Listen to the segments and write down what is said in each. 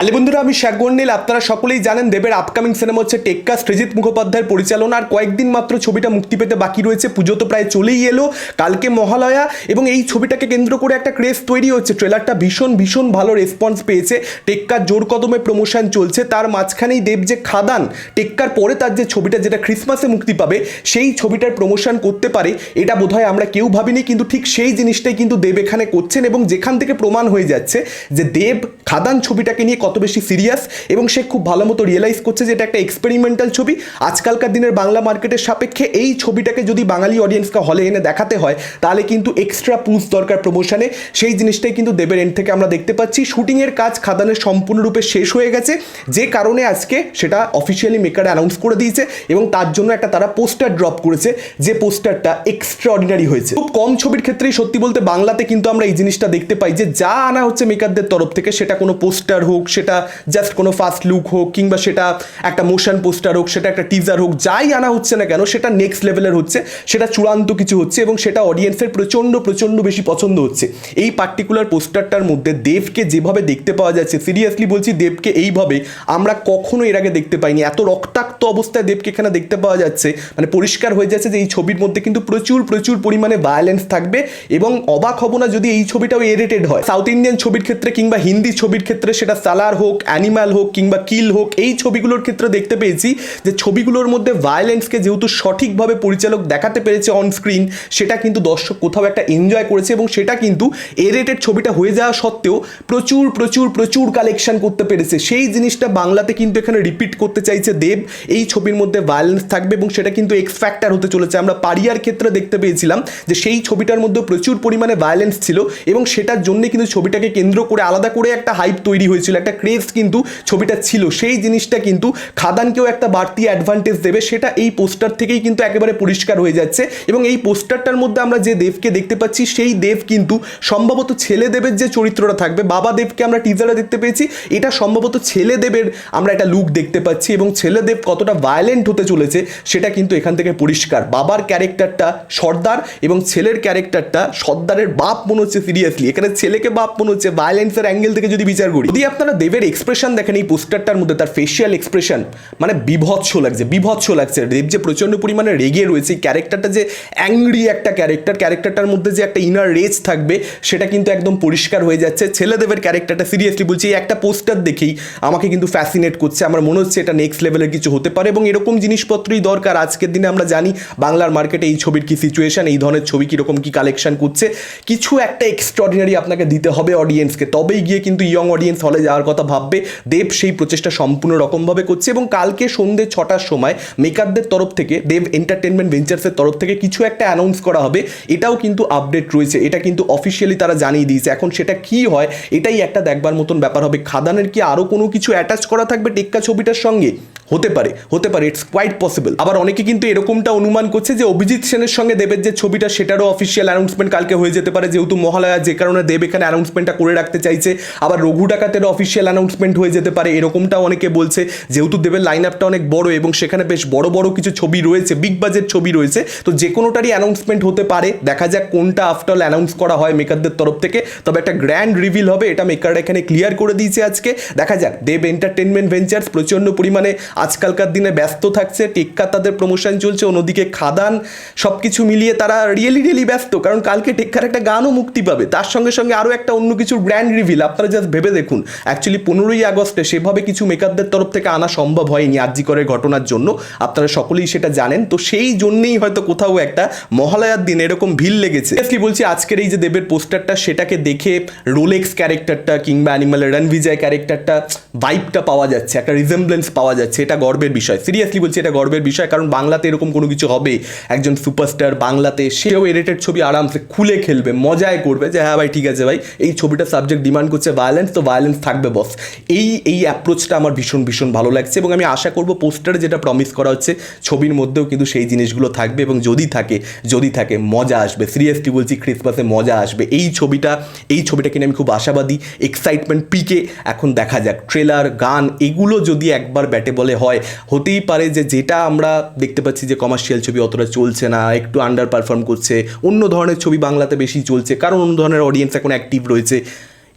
আলে বন্ধুরা, আমি শাকবন নীল আপনারা সকলেই জানেন দেবের আপকামিং সিনেমা হচ্ছে টেক্কা সৃজিত মুখোপাধ্যায়ের পরিচালনা, আর কয়েকদিন মাত্র ছবিটা মুক্তি পেতে বাকি রয়েছে। পুজো তো প্রায় চলেই এলো, কালকে মহালয়া, এবং এই ছবিটাকে কেন্দ্র করে একটা ক্রেজ তৈরি হচ্ছে। ট্রেলারটা ভীষণ ভীষণ ভালো রেসপন্স পেয়েছে। টেক্কার জোর কদমে প্রমোশন চলছে। তার মাঝখানেই দেব যে খাদান টেক্কার পরে তার যে ছবিটা, যেটা ক্রিসমাসে মুক্তি পাবে, সেই ছবিটার প্রমোশন করতে পারে। এটা বোধহয় আমরা কেউ ভাবিনি, কিন্তু ঠিক সেই জিনিসটাই কিন্তু দেব এখানে করছেন, এবং যেখান থেকে প্রমাণ হয়ে যাচ্ছে যে দেব খাদান ছবিটাকে নিয়ে কত বেশি সিরিয়াস এবং সে খুব ভালো মতো রিয়েলাইজ করছে যে এটা একটা এক্সপেরিমেন্টাল ছবি। আজকালকার দিনের বাংলা মার্কেটের সাপেক্ষে এই ছবিটাকে যদি বাঙালি অডিয়েন্সকে হলে এনে দেখাতে হয়, তাহলে কিন্তু এক্সট্রা পুশ দরকার প্রমোশনে সেই জিনিসটাই কিন্তু দেবের এন্ড থেকে আমরা দেখতে পাচ্ছি। শুটিংয়ের কাজ খাদানের সম্পূর্ণরূপে শেষ হয়ে গেছে। যে কারণে আজকে সেটা অফিসিয়ালি মেকার অ্যানাউন্স করে দিয়েছে এবং তার জন্য একটা তারা পোস্টার ড্রপ করেছে, যে পোস্টারটা এক্সট্রা অর্ডিনারি হয়েছে। খুব কম ছবির ক্ষেত্রেই সত্যি বলতে বাংলাতে কিন্তু আমরা এই জিনিসটা দেখতে পাই যে যা আনা হচ্ছে মেকারদের তরফ থেকে, সেটা কোনো পোস্টার হোক সেটা জাস্ট কোনো ফার্স্ট লুক হোক কিংবা সেটা একটা মোশন পোস্টার হোক, সেটা একটা টিজার হোক, যাই আনা হচ্ছে না কেন, সেটা নেক্সট লেভেলের হচ্ছে, সেটা চূড়ান্ত কিছু হচ্ছে এবং সেটা অডিয়েন্সের প্রচণ্ড প্রচণ্ড বেশি পছন্দ হচ্ছে। এই পার্টিকুলার পোস্টারটার মধ্যে দেবকে যেভাবে দেখতে পাওয়া যাচ্ছে সিরিয়াসলি বলছি দেবকে এইভাবে আমরা কখনো এর আগে দেখতে পাইনি। এত রক্তাক্ত অবস্থায় দেবকে এখানে দেখতে পাওয়া যাচ্ছে মানে পরিষ্কার হয়ে যাচ্ছে যে এই ছবির মধ্যে কিন্তু প্রচুর প্রচুর পরিমাণে ভায়োলেন্স থাকবে এবং অবাক হব না যদি এই ছবিটাও এরেটেড হয়। সাউথ ইন্ডিয়ান ছবির ক্ষেত্রে কিংবা হিন্দি ছবির ক্ষেত্রে সেটা সালার হোক অ্যানিম্যাল হোক কিংবা কিল হোক, এই ছবিগুলোর ক্ষেত্রে দেখতে পেয়েছি যে ছবিগুলোর মধ্যে ভায়োলেন্সকে যেহেতু সঠিকভাবে পরিচালক দেখাতে পেরেছে অন স্ক্রিন সেটা কিন্তু দর্শক কোথাও একটা এনজয় করেছে এবং সেটা কিন্তু এরেটেড ছবিটা হয়ে যাওয়া সত্ত্বেও প্রচুর প্রচুর প্রচুর কালেকশন করতে পেরেছে। সেই জিনিসটা বাংলাতে কিন্তু এখানে রিপিট করতে চাইছে দেব। এই ছবির মধ্যে ভায়োলেন্স থাকবে এবং সেটা কিন্তু এক্স ফ্যাক্টর হতে চলেছে। আমরা পারিয়ার ক্ষেত্রে দেখতে পেয়েছিলাম যে সেই ছবিটার মধ্যে প্রচুর পরিমাণে ভায়োলেন্স ছিল এবং সেটার জন্য কিন্তু ছবিটাকে কেন্দ্র করে আলাদা করে একটা হাইপ তৈরি হয়েছিল, একটা ক্রেজ কিন্তু ছবিটা ছিল। সেই জিনিসটা কিন্তু খাদানকেও একটা বাড়তি অ্যাডভান্টেজ দেবে। সেটা এই পোস্টার থেকেই কিন্তু একেবারে পরিষ্কার হয়ে যাচ্ছে এবং এই পোস্টারটার মধ্যে আমরা যে দেবকে দেখতে পাচ্ছি, সেই দেব কিন্তু সম্ভবত ছেলে দেবের যে চরিত্রটা থাকবে, বাবা দেবকে আমরা টিজারে দেখতে পেয়েছি। এটা সম্ভবত ছেলে দেবের আমরা একটা লুক দেখতে পাচ্ছি এবং ছেলে দেব কতটা ভায়োলেন্ট হতে চলেছে সেটা কিন্তু এখান থেকে পরিষ্কার। বাবার ক্যারেক্টারটা সর্দার এবং ছেলের ক্যারেক্টারটা সর্দারের বাপ মনে হচ্ছে সিরিয়াসলি এখানে ছেলেকে বাপ মনে হচ্ছে। ভায়োলেন্সের অ্যাঙ্গেল থেকে যদি বিচার করি, যদি আপনারা দেবের এক্সপ্রেশন দেখেন, এই পোস্টারটার মধ্যে তার ফেশিয়াল এক্সপ্রেশন মানে বিভৎস লাগছে বিভৎস লাগছে। দেব যে প্রচণ্ড পরিমাণে রেগে রয়েছে, এই ক্যারেক্টারটা যে অ্যাংরি একটা ক্যারেক্টার ক্যারেক্টারটার মধ্যে যে একটা ইনার রেজ থাকবে, সেটা কিন্তু একদম পরিষ্কার হয়ে যাচ্ছে। ছেলেদেবের ক্যারেক্টারটা সিরিয়াসলি বলছি, এই একটা পোস্টার দেখেই আমাকে কিন্তু ফ্যাসিনেট করছে। আমার মনে হচ্ছে এটা নেক্সট লেভেলের কিছু হতে পারে এবং এরকম জিনিসপত্রই দরকার। আজকের দিনে আমরা জানি বাংলার মার্কেটে এই ছবির কি সিচুয়েশন এই ধরনের ছবি কীরকম কী কালেকশন করছে। কিছু একটা এক্সট্রাঅর্ডিনারি আপনাকে দিতে হবে অডিয়েন্সকে তবেই গিয়ে কিন্তু ইয়ং অডিয়েন্স হলে যাওয়ার কথা ভাববে। দেব সেই প্রচেষ্টা সম্পূর্ণ রকমভাবে করছে এবং কালকে সন্ধ্যে ছটার সময় মেকারদের তরফ থেকে, দেব এন্টারটেনমেন্ট ভেঞ্চার্সের তরফ থেকে কিছু একটা অ্যানাউন্স করা হবে। এটাও কিন্তু আপডেট রয়েছে, এটা কিন্তু অফিসিয়ালি তারা জানিয়ে দিয়েছে। এখন সেটা কি হয়, এটাই একটা দেখবার মতন ব্যাপার হবে। খাদানের কি আরও কোনো কিছু অ্যাটাচ করা থাকবে টেক্কা ছবিটার সঙ্গে? হতে পারে হতে পারে ইটস কোয়াইট পসিবল আবার অনেকে কিন্তু এরকমটা অনুমান করছে যে অভিজিৎ সেনের সঙ্গে দেবের যে ছবিটা, সেটারও অফিসিয়াল অ্যানাউন্সমেন্ট কালকে হয়ে যেতে পারে। যেহেতু মহালয়া, যে কারণে দেব এখানে অ্যানাউন্সমেন্টটা করে রাখতে চাইছে। আবার রঘু ডাকাতেরও অফিসিয়াল অ্যানাউন্সমেন্ট হয়ে যেতে পারে, এরকমটাও অনেকে বলছে। যেহেতু দেবের লাইন আপটা অনেক বড় এবং সেখানে বেশ বড় বড় কিছু ছবি রয়েছে বিগ বাজেট ছবি রয়েছে। তো যে কোনোটারই অ্যানাউন্সমেন্ট হতে পারে, দেখা যাক কোনটা আফটার অ্যানাউন্স করা হয় মেকারদের তরফ থেকে। তবে একটা গ্র্যান্ড রিভিল হবে, এটা মেকাররা এখানে ক্লিয়ার করে দিয়েছে আজকে। দেখা যাক, দেব এন্টারটেনমেন্ট ভেঞ্চার্স প্রচণ্ড পরিমাণে আজকালকার দিনে ব্যস্ত থাকছে, টেক্কা তাদের প্রমোশন চলছে, অন্যদিকে খাদান সব কিছু মিলিয়ে তারা রিয়েলি রিয়েলি ব্যস্ত। কারণ কালকে টেক্কার একটা গানও মুক্তি পাবে, তার সঙ্গে সঙ্গে আরও একটা অন্য কিছু গ্র্যান্ড রিভিল আপনারা জাস্ট ভেবে দেখুন। অ্যাকচুয়ালি পনেরোই আগস্টে সেভাবে কিছু মেকারদের তরফ থেকে আনা সম্ভব হয়নি আর্যিকরের ঘটনার জন্য। আপনারা সকলেই সেটা জানেন। তো সেই জন্যেই হয়তো কোথাও একটা মহালয়ার দিন এরকম ভিড় লেগেছে। Seriously বলছি, আজকের এই যে দেবের পোস্টারটা, সেটাকে দেখে রোলেক্স ক্যারেক্টারটা কিংবা অ্যানিমালের রণবিজয় ক্যারেক্টারটা ভাইবটা পাওয়া যাচ্ছে, একটা রিজেম্বলেন্স পাওয়া যাচ্ছে। এটা গর্বের বিষয়। সিরিয়াসলি বলছি, এটা গর্বের বিষয়। কারণ বাংলাতে এরকম কোনো কিছু হবে? একজন সুপারস্টার বাংলাতে, সেও এডিটেড ছবি আরামসে খুলে খেলবে, মজায় করবে যে হ্যাঁ ভাই, ঠিক আছে ভাই। এই ছবিটা সাবজেক্ট ডিমান্ড করছে ভায়োলেন্স তো ভায়োলেন্স থাকবে বস এই এই অ্যাপ্রোচটা আমার ভীষণ ভীষণ ভালো লাগছে এবং আমি আশা করব পোস্টারে যেটা প্রমিস করা হচ্ছে, ছবির মধ্যেও কিন্তু সেই জিনিসগুলো থাকবে এবং যদি থাকে যদি থাকে, মজা আসবে। সিরিয়াসলি বলছি ক্রিসমাসে মজা আসবে। এই ছবিটা এই ছবিটা কিনে আমি খুব আশাবাদী। এক্সাইটমেন্ট পিকে এখন দেখা যাক। ট্রেলার গান, এগুলো যদি একবার ব্যাটে বলে হয়, হতেই পারে যে যেটা আমরা দেখতে পাচ্ছি যে কমার্শিয়াল ছবি অতটা চলছে না, একটু আন্ডার পারফর্ম করছে, অন্য ধরনের ছবি বাংলাতে বেশি চলছে, কারণ অন্য ধরনের অডিয়েন্স এখন অ্যাক্টিভ রয়েছে।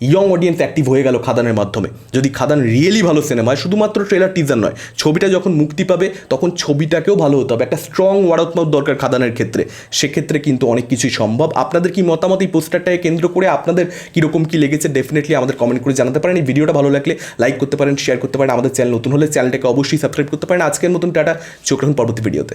ইয়ং অডিয়েন্স অ্যাক্টিভ হয়ে গেল খাদানের মাধ্যমে। যদি খাদান রিয়েলি ভালো সিনেমা হয়, শুধুমাত্র ট্রেলার টিজার নয়, ছবিটা যখন মুক্তি পাবে, তখন ছবিটাকেও ভালো হতে হবে। একটা স্ট্রং ওয়ারতমাউথ দরকার খাদানের ক্ষেত্রে। সেক্ষেত্রে কিন্তু অনেক কিছুই সম্ভব। আপনাদের কি মতামত এই পোস্টারটাকে কেন্দ্র করে? আপনাদের কীরকম কী লেগেছে? ডেফিনেটলি আমাদের কমেন্ট করে জানাতে পারেন। এই ভিডিওটা ভালো লাগলে লাইক করতে পারেন শেয়ার করতে পারেন। আমাদের চ্যানেল নতুন হলে চ্যানেলটাকে অবশ্যই সাবস্ক্রাইব করতে পারেন। আজকের মতন টাটা। চোখ রাখুন পরবর্তী ভিডিওতে